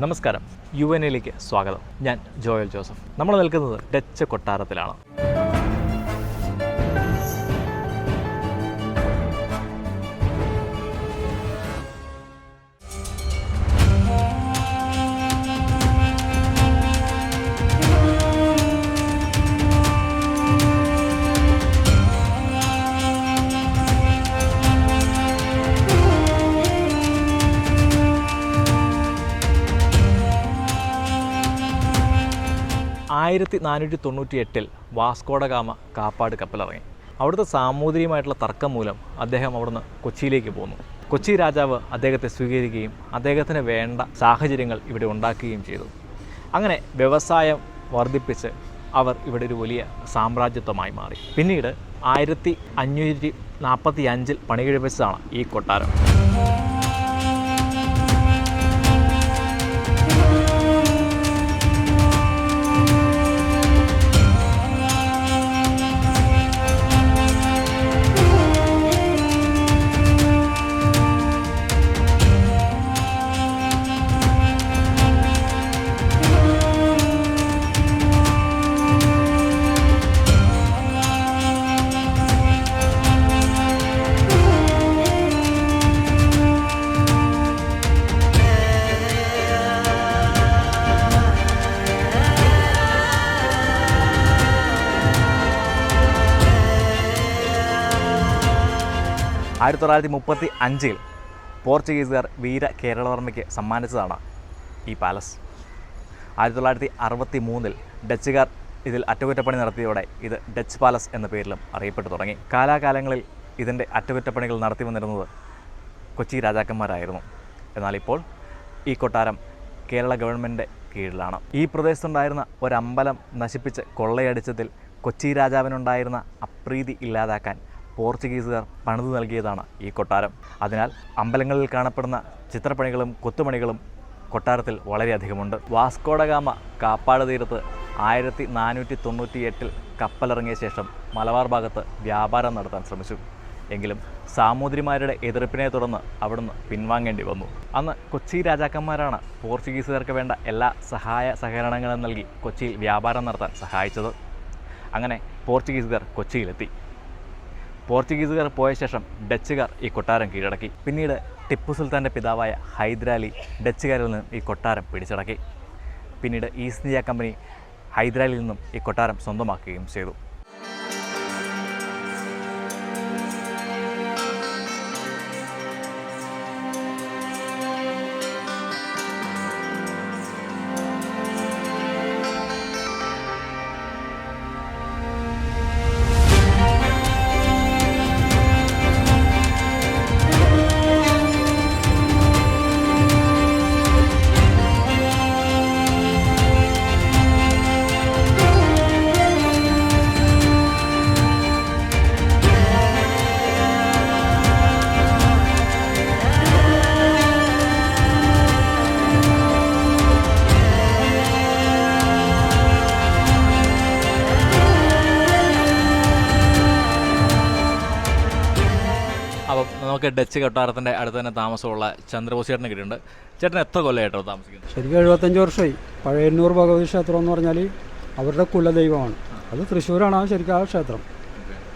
നമസ്കാരം. U N എയിലേക്ക് സ്വാഗതം. ഞാൻ ജോയൽ ജോസഫ്. നമ്മൾ നിൽക്കുന്നത് ഡച്ച് കൊട്ടാരത്തിലാണ്. ആയിരത്തി നാനൂറ്റി തൊണ്ണൂറ്റി എട്ടിൽ വാസ്കോഡഗാമ കാപ്പാട് കപ്പലിറങ്ങി. അവിടുത്തെ സാമൂതിരിയുമായിട്ടുള്ള തർക്കം മൂലം അദ്ദേഹം അവിടുന്ന് കൊച്ചിയിലേക്ക് പോന്നു. കൊച്ചി രാജാവ് അദ്ദേഹത്തെ സ്വീകരിക്കുകയും അദ്ദേഹത്തിന് വേണ്ട സാഹചര്യങ്ങൾ ഇവിടെ ഉണ്ടാക്കുകയും ചെയ്തു. അങ്ങനെ വ്യവസായം വർദ്ധിപ്പിച്ച് അവർ ഇവിടെ ഒരു വലിയ സാമ്രാജ്യത്വമായി മാറി. പിന്നീട് ആയിരത്തി അഞ്ഞൂറ്റി നാൽപ്പത്തി അഞ്ചിൽ പണികഴിപ്പിച്ചതാണ് ഈ കൊട്ടാരം. ആയിരത്തി തൊള്ളായിരത്തി മുപ്പത്തി അഞ്ചിൽ പോർച്ചുഗീസുകാർ വീര കേരളവർമ്മയ്ക്ക് സമ്മാനിച്ചതാണ് ഈ പാലസ്. ആയിരത്തി തൊള്ളായിരത്തി അറുപത്തി മൂന്നിൽ ഡച്ചുകാർ ഇതിൽ അറ്റകുറ്റപ്പണി നടത്തിയതോടെ ഇത് ഡച്ച് പാലസ് എന്ന പേരിലും അറിയപ്പെട്ടു തുടങ്ങി. കാലാകാലങ്ങളിൽ ഇതിന്റെ അറ്റകുറ്റപ്പണികൾ നടത്തി വന്നിരുന്നത് കൊച്ചി രാജാക്കന്മാരായിരുന്നു. എന്നാൽ ഇപ്പോൾ ഈ കൊട്ടാരം കേരള ഗവൺമെന്റ് കീഴിലാണ്. ഈ പ്രദേശത്തുണ്ടായിരുന്ന ഒരമ്പലം നശിപ്പിച്ച് കൊള്ളയടിച്ചതിൽ കൊച്ചി രാജാവിനുണ്ടായിരുന്ന അപ്രീതി ഇല്ലാതാക്കാൻ പോർച്ചുഗീസുകാർ പണിതു നൽകിയതാണ് ഈ കൊട്ടാരം. അതിനാൽ അമ്പലങ്ങളിൽ കാണപ്പെടുന്ന ചിത്രപ്പണികളും കൊത്തുപണികളും കൊട്ടാരത്തിൽ വളരെയധികമുണ്ട്. വാസ്കോഡഗാമ കാപ്പാട് തീരത്ത് ആയിരത്തി നാനൂറ്റി തൊണ്ണൂറ്റി എട്ടിൽ കപ്പലിറങ്ങിയ ശേഷം മലബാർ ഭാഗത്ത് വ്യാപാരം നടത്താൻ ശ്രമിച്ചു. എങ്കിലും സാമൂതിരിമാരുടെ എതിർപ്പിനെ തുടർന്ന് അവിടുന്ന് പിൻവാങ്ങേണ്ടി വന്നു. അന്ന് കൊച്ചി രാജാക്കന്മാരാണ് പോർച്ചുഗീസുകാർക്ക് വേണ്ട എല്ലാ സഹായ സഹകരണങ്ങളും നൽകി കൊച്ചിയിൽ വ്യാപാരം നടത്താൻ സഹായിച്ചത്. അങ്ങനെ പോർച്ചുഗീസുകാർ കൊച്ചിയിലെത്തി. പോർച്ചുഗീസുകാർ പോയ ശേഷം ഡച്ചുകാർ ഈ കൊട്ടാരം കീഴടക്കി. പിന്നീട് ടിപ്പു സുൽത്താന്റെ പിതാവായ ഹൈദരാലി ഡച്ചുകാരിൽ നിന്നും ഈ കൊട്ടാരം പിടിച്ചടക്കി. പിന്നീട് ഈസ്റ്റ് ഇന്ത്യ കമ്പനി ഹൈദരാലിയിൽ നിന്നും ഈ കൊട്ടാരം സ്വന്തമാക്കുകയും ചെയ്തു. നമുക്ക് ഡച്ച് കൊട്ടാരത്തിന്റെ അടുത്ത് തന്നെ താമസമുള്ള ചന്ദ്രബോസ് ചേട്ടനെ കിട്ടിയിട്ടുണ്ട്. ചേട്ടൻ എത്ര കൊല്ലമായിട്ടോ താമസിക്കുന്നത്? ശരിക്കും എഴുപത്തഞ്ച് വർഷമായി. പഴയന്നൂർ ഭഗവതി ക്ഷേത്രം എന്ന് പറഞ്ഞാൽ അവരുടെ കുലദൈവമാണ്. അത് തൃശ്ശൂരാണ് ആ ശരിക്കും ആ ക്ഷേത്രം.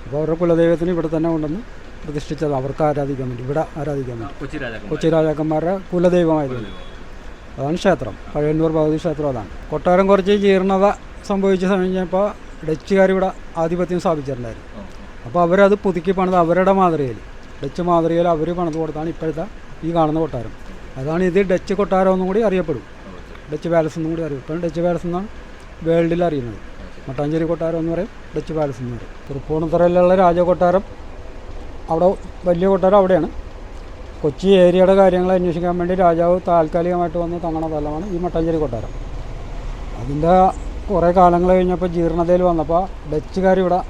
അപ്പോൾ അവരുടെ കുലദൈവത്തിന് ഇവിടെ തന്നെ കൊണ്ടുവന്ന് പ്രതിഷ്ഠിച്ചത്. അവർക്ക് ആരാധിക്കാൻ വേണ്ടി ഇവിടെ ആരാധിക്കാൻ വേണ്ടി. കൊച്ചി രാജാക്കന്മാരുടെ കുലദൈവമായിരുന്നു. അതാണ് ക്ഷേത്രം. പഴയന്നൂർ ഭഗവതി ക്ഷേത്രം അതാണ്. കൊട്ടാരം കുറച്ച് ജീർണത സംഭവിച്ച കഴിഞ്ഞപ്പോൾ ഡച്ചുകാർ ഇവിടെ ആധിപത്യം സ്ഥാപിച്ചിട്ടുണ്ടായിരുന്നു. അപ്പോൾ അവരത് പുതുക്കി പണിത് അവരുടെ മാതൃകയിൽ. ഡച്ച് മാതൃകയിൽ അവർ പണിത് കൊടുത്താണ് ഇപ്പോഴത്തെ ഈ കാണുന്ന കൊട്ടാരം. അതാണ് ഇത് ഡച്ച് കൊട്ടാരം എന്നും കൂടി അറിയപ്പെടും. ഡച്ച് പാലസ് എന്നും കൂടി അറിയും ഡച്ച് പാലസ് എന്നാണ് വേൾഡിൽ അറിയുന്നത്. മട്ടാഞ്ചേരി കൊട്ടാരം എന്ന് പറയും ഡച്ച് പാലസ് എന്ന് പറയും. തൃപ്പൂണിത്തുറയിലുള്ള രാജകൊട്ടാരം അവിടെ വലിയ കൊട്ടാരം അവിടെയാണ്. കൊച്ചി ഏരിയയുടെ കാര്യങ്ങൾ അന്വേഷിക്കാൻ വേണ്ടി രാജാവ് താൽക്കാലികമായിട്ട് വന്ന് തങ്ങണ സ്ഥലമാണ് ഈ മട്ടാഞ്ചേരി കൊട്ടാരം. അതിന്റെ കുറേ കാലങ്ങൾ കഴിഞ്ഞപ്പോൾ ജീർണതയിൽ വന്നപ്പോൾ ഡച്ചുകാർ ഇവിടെ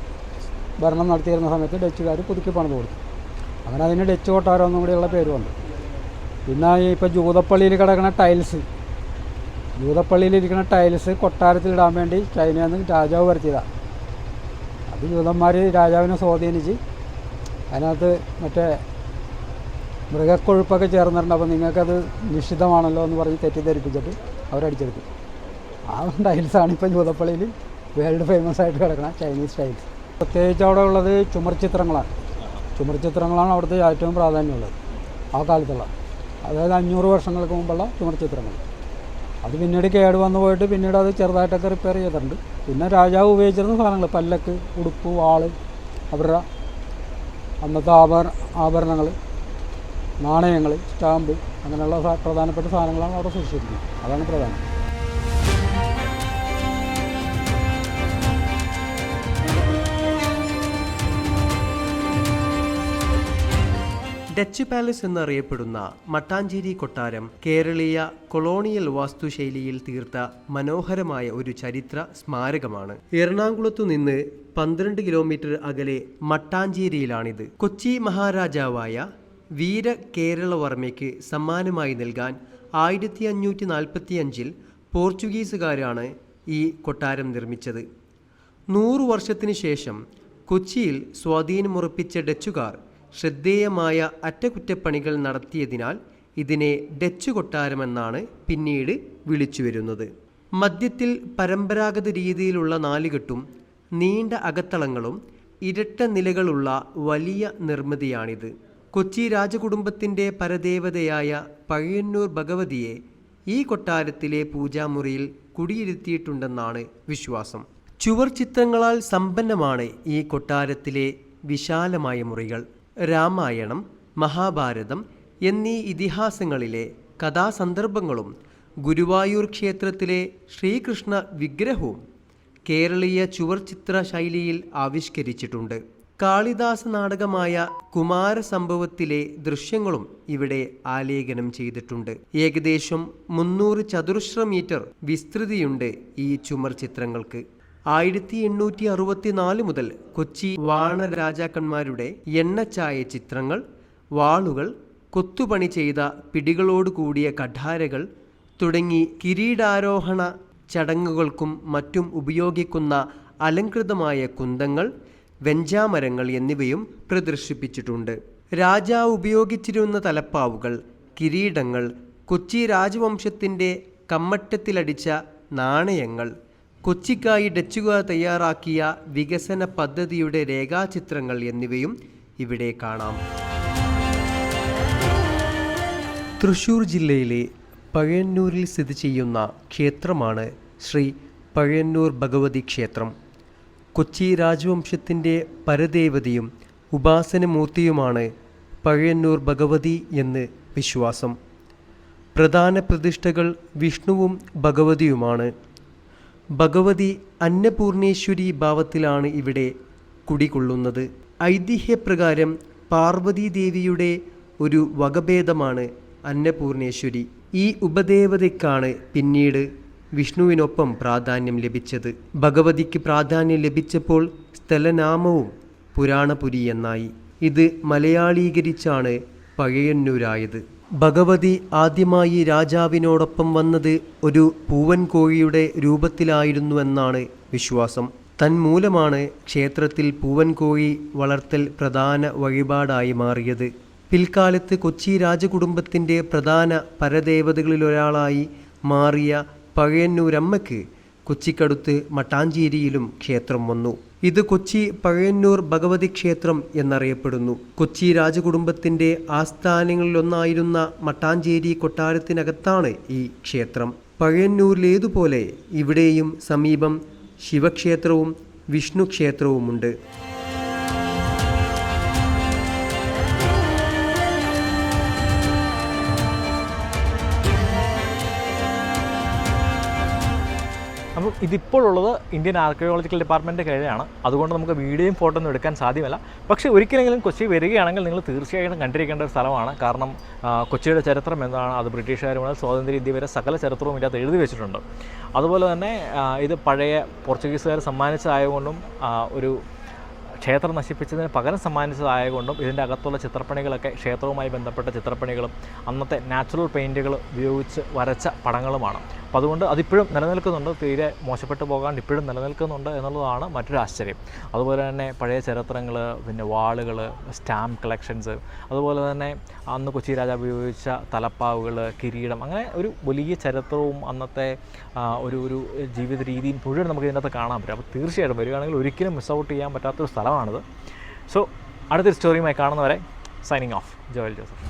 ഭരണം നടത്തിയിരുന്ന സമയത്ത് ഡച്ചുകാർ പുതുക്കി പണിത് കൊടുത്തു. അങ്ങനെ അതിന് ഡച്ച് കൊട്ടാരം എന്നും കൂടിയുള്ള പേരുമുണ്ട് പിന്നെ ഇപ്പോൾ ജൂതപ്പള്ളിയിൽ കിടക്കുന്ന ടൈൽസ് ജൂതപ്പള്ളിയിലിരിക്കുന്ന ടൈൽസ് കൊട്ടാരത്തിൽ ഇടാൻ വേണ്ടി ചൈനയിൽ നിന്ന് രാജാവ് വരുത്തിയതാണ് അത് ജൂതന്മാർ രാജാവിനെ സ്വാധീനിച്ച് അതിനകത്ത് മറ്റേ മൃഗക്കൊഴുപ്പൊക്കെ ചേർന്നിട്ടുണ്ട്. അപ്പോൾ നിങ്ങൾക്കത് നിഷിദ്ധമാണല്ലോ എന്ന് പറഞ്ഞ് തെറ്റിദ്ധരിപ്പിച്ചിട്ട് അവരടിച്ചെടുത്തു. ആ ടൈൽസാണ് ഇപ്പം ജൂതപ്പള്ളിയിൽ വേൾഡ് ഫേമസ് ആയിട്ട് കിടക്കുന്ന ചൈനീസ് ടൈൽസ് പ്രത്യേകിച്ച് അവിടെ ഉള്ളത് ചുമർ ചിത്രങ്ങളാണ്. ചുമർ ചിത്രങ്ങളാണ് അവിടുത്തെ ഏറ്റവും പ്രാധാന്യമുള്ളത് ആ കാലത്തുള്ള. അതായത് അഞ്ഞൂറ് വർഷങ്ങൾക്ക് മുമ്പുള്ള ചുമർ ചിത്രങ്ങൾ അത് പിന്നീട് കേട് വന്നു പോയിട്ട് പിന്നീട് അത് ചെറുതായിട്ടൊക്കെ റിപ്പയർ ചെയ്തിട്ടുണ്ട്. പിന്നെ രാജാവ് ഉപയോഗിച്ചിരുന്ന സാധനങ്ങൾ പല്ലക്ക് ഉടുപ്പ് വാൾ അവരുടെ അന്നത്തെ ആഭര ആഭരണങ്ങൾ നാണയങ്ങൾ സ്റ്റാമ്പ് അങ്ങനെയുള്ള പ്രധാനപ്പെട്ട സാധനങ്ങളാണ് അവിടെ സൂക്ഷിച്ചിരിക്കുന്നത്. അതാണ് പ്രധാനം. ഡച്ച് പാലസ് എന്നറിയപ്പെടുന്ന മട്ടാഞ്ചേരി കൊട്ടാരം കേരളീയ കൊളോണിയൽ വാസ്തുശൈലിയിൽ തീർത്ത മനോഹരമായ ഒരു ചരിത്ര സ്മാരകമാണ്. എറണാകുളത്തു നിന്ന് പന്ത്രണ്ട് കിലോമീറ്റർ അകലെ മട്ടാഞ്ചേരിയിലാണിത്. കൊച്ചി മഹാരാജാവായ വീര കേരളവർമ്മയ്ക്ക് സമ്മാനമായി നൽകാൻ ആയിരത്തി അഞ്ഞൂറ്റി നാൽപ്പത്തി അഞ്ചിൽ പോർച്ചുഗീസുകാരാണ് ഈ കൊട്ടാരം നിർമ്മിച്ചത്. നൂറു വർഷത്തിനു ശേഷം കൊച്ചിയിൽ സ്വാധീനമുറപ്പിച്ച ഡച്ചുകാർ ശ്രദ്ധേയമായ അറ്റകുറ്റപ്പണികൾ നടത്തിയതിനാൽ ഇതിനെ ഡച്ച് കൊട്ടാരമെന്നാണ് പിന്നീട് വിളിച്ചു വരുന്നത്. മധ്യത്തിൽ പരമ്പരാഗത രീതിയിലുള്ള നാലുകെട്ടും നീണ്ട അകത്തളങ്ങളും ഇരട്ട നിലകളുള്ള വലിയ നിർമ്മിതിയാണിത്. കൊച്ചി രാജകുടുംബത്തിന്റെ പരദേവതയായ പഴയന്നൂർ ഭഗവതിയെ ഈ കൊട്ടാരത്തിലെ പൂജാമുറിയിൽ കുടിയിരുത്തിയിട്ടുണ്ടെന്നാണ് വിശ്വാസം. ചുവർ ചിത്രങ്ങളാൽ സമ്പന്നമാണ് ഈ കൊട്ടാരത്തിലെ വിശാലമായ മുറികൾ. രാമായണം മഹാഭാരതം എന്നീ ഇതിഹാസങ്ങളിലെ കഥാസന്ദർഭങ്ങളും ഗുരുവായൂർ ക്ഷേത്രത്തിലെ ശ്രീകൃഷ്ണ വിഗ്രഹവും കേരളീയ ചുവർചിത്ര ശൈലിയിൽ ആവിഷ്കരിച്ചിട്ടുണ്ട്. കാളിദാസ നാടകമായ കുമാരസംഭവത്തിലെ ദൃശ്യങ്ങളും ഇവിടെ ആലേഖനം ചെയ്തിട്ടുണ്ട്. ഏകദേശം മുന്നൂറ് ചതുരശ്ര മീറ്റർ വിസ്തൃതിയുണ്ട് ഈ ചുമർ ചിത്രങ്ങൾക്ക്. ആയിരത്തി എണ്ണൂറ്റി അറുപത്തിനാല് മുതൽ കൊച്ചി വാണരാജാക്കന്മാരുടെ എണ്ണച്ചായ ചിത്രങ്ങൾ വാളുകൾ കൊത്തുപണി ചെയ്ത പിടികളോട് കൂടിയ കഠാരകൾ തുടങ്ങി കിരീടാരോഹണ ചടങ്ങുകൾക്കും മറ്റും ഉപയോഗിക്കുന്ന അലങ്കൃതമായ കുന്തങ്ങൾ വെഞ്ചാമരങ്ങൾ എന്നിവയും പ്രദർശിപ്പിച്ചിട്ടുണ്ട്. രാജാവ് ഉപയോഗിച്ചിരുന്ന തലപ്പാവുകൾ കിരീടങ്ങൾ കൊച്ചി രാജവംശത്തിന്റെ കമ്മട്ടത്തിലടിച്ച നാണയങ്ങൾ കൊച്ചിക്കായി ഡച്ചുകാർ തയ്യാറാക്കിയ വികസന പദ്ധതിയുടെ രേഖാചിത്രങ്ങൾ എന്നിവയും ഇവിടെ കാണാം. തൃശൂർ ജില്ലയിലെ പഴയന്നൂരിൽ സ്ഥിതി ചെയ്യുന്ന ക്ഷേത്രമാണ് ശ്രീ പഴയന്നൂർ ഭഗവതി ക്ഷേത്രം. കൊച്ചി രാജവംശത്തിന്റെ പരദേവതയും ഉപാസനമൂർത്തിയുമാണ് പഴയന്നൂർ ഭഗവതി എന്ന് വിശ്വാസം. പ്രധാന പ്രതിഷ്ഠകൾ വിഷ്ണുവും ഭഗവതിയുമാണ്. ഭഗവതി അന്നപൂർണേശ്വരി ഭാവത്തിലാണ് ഇവിടെ കുടികൊള്ളുന്നത്. ഐതിഹ്യപ്രകാരം പാർവതീദേവിയുടെ ഒരു വകഭേദമാണ് അന്നപൂർണേശ്വരി. ഈ ഉപദേവതയ്ക്കാണ് പിന്നീട് വിഷ്ണുവിനൊപ്പം പ്രാധാന്യം ലഭിച്ചത്. ഭഗവതിക്ക് പ്രാധാന്യം ലഭിച്ചപ്പോൾ സ്ഥലനാമവും പുരാണപുരി എന്നായി. ഇത് മലയാളീകരിച്ചാണ് പഴയന്നൂരായത്. ഭഗവതി ആദ്യമായി രാജാവിനോടൊപ്പം വന്നത് ഒരു പൂവൻ കോഴിയുടെ രൂപത്തിലായിരുന്നുവെന്നാണ് വിശ്വാസം. തന്മൂലമാണ് ക്ഷേത്രത്തിൽ പൂവൻ കോഴി വളർത്തൽ പ്രധാന വഴിപാടായി മാറിയത്. പിൽക്കാലത്ത് കൊച്ചി രാജകുടുംബത്തിന്റെ പ്രധാന പരദേവതകളിലൊരാളായി മാറിയ പഴയന്നൂരമ്മയ്ക്ക് കൊച്ചിക്കടുത്ത് മട്ടാഞ്ചേരിയിലും ക്ഷേത്രം വന്നു. ഇത് കൊച്ചി പഴയന്നൂർ ഭഗവതി ക്ഷേത്രം എന്നറിയപ്പെടുന്നു. കൊച്ചി രാജകുടുംബത്തിന്റെ ആസ്ഥാനങ്ങളിലൊന്നായിരുന്ന മട്ടാഞ്ചേരി കൊട്ടാരത്തിനകത്താണ് ഈ ക്ഷേത്രം. പഴയന്നൂരിലേതുപോലെ ഇവിടെയും സമീപം ശിവക്ഷേത്രവും വിഷ്ണു ക്ഷേത്രവുമുണ്ട് അപ്പം ഇതിപ്പോഴുള്ളത് ഇന്ത്യൻ ആർക്കിയോളജിക്കൽ ഡിപ്പാർട്ട്മെന്റ് കീഴിലാണ്. അതുകൊണ്ട് നമുക്ക് വീഡിയോയും ഫോട്ടോ ഒന്നും എടുക്കാൻ സാധ്യമല്ല. പക്ഷേ ഒരിക്കലെങ്കിലും കൊച്ചി വരികയാണെങ്കിൽ നിങ്ങൾ തീർച്ചയായിട്ടും കണ്ടിരിക്കേണ്ട ഒരു സ്ഥലമാണ്. കാരണം കൊച്ചിയുടെ ചരിത്രം എന്താണ്? അത് ബ്രിട്ടീഷുകാർ മുതൽ സ്വാതന്ത്ര്യ ഇന്ത്യ വരെ സകല ചരിത്രവും ഇതിനകത്ത് എഴുതി വെച്ചിട്ടുണ്ട്. അതുപോലെ തന്നെ ഇത് പഴയ പോർച്ചുഗീസുകാർ സമ്മാനിച്ചതായതുകൊണ്ടും ഒരു ക്ഷേത്രം നശിപ്പിച്ചതിന് പകരം സമ്മാനിച്ചതായതുകൊണ്ടും ഇതിന്റെ അകത്തുള്ള ചിത്രപ്പണികളൊക്കെ ക്ഷേത്രവുമായി ബന്ധപ്പെട്ട ചിത്രപ്പണികളും അന്നത്തെ നാച്ചുറൽ പെയിന്റുകൾ ഉപയോഗിച്ച് വരച്ച പടങ്ങളുമാണ്. അപ്പോൾ അതുകൊണ്ട് അതിപ്പോഴും നിലനിൽക്കുന്നുണ്ട്. തീരെ മോശപ്പെട്ടു പോകാണ്ട് ഇപ്പോഴും നിലനിൽക്കുന്നുണ്ട് എന്നുള്ളതാണ് മറ്റൊരു ആശ്ചര്യം. അതുപോലെ തന്നെ പഴയ ചരിത്രങ്ങൾ പിന്നെ വാളുകൾ സ്റ്റാമ്പ് കളക്ഷൻസ് അതുപോലെ തന്നെ അന്ന് കൊച്ചി രാജാവ് ഉപയോഗിച്ച തലപ്പാവുകൾ കിരീടം അങ്ങനെ ഒരു വലിയ ചരിത്രവും അന്നത്തെ ഒരു ഒരു ജീവിത രീതിയും മുഴുവൻ നമുക്ക് ഇതിനകത്ത് കാണാൻ പറ്റും. അപ്പോൾ തീർച്ചയായിട്ടും വരികയാണെങ്കിൽ ഒരിക്കലും മിസ് ഔട്ട് ചെയ്യാൻ പറ്റാത്തൊരു പടമാണിത്. സോ അടുത്തൊരു സ്റ്റോറിയുമായി കാണുന്നവരെ സൈനിങ് ഓഫ് ജോയൽ ജോസഫ്.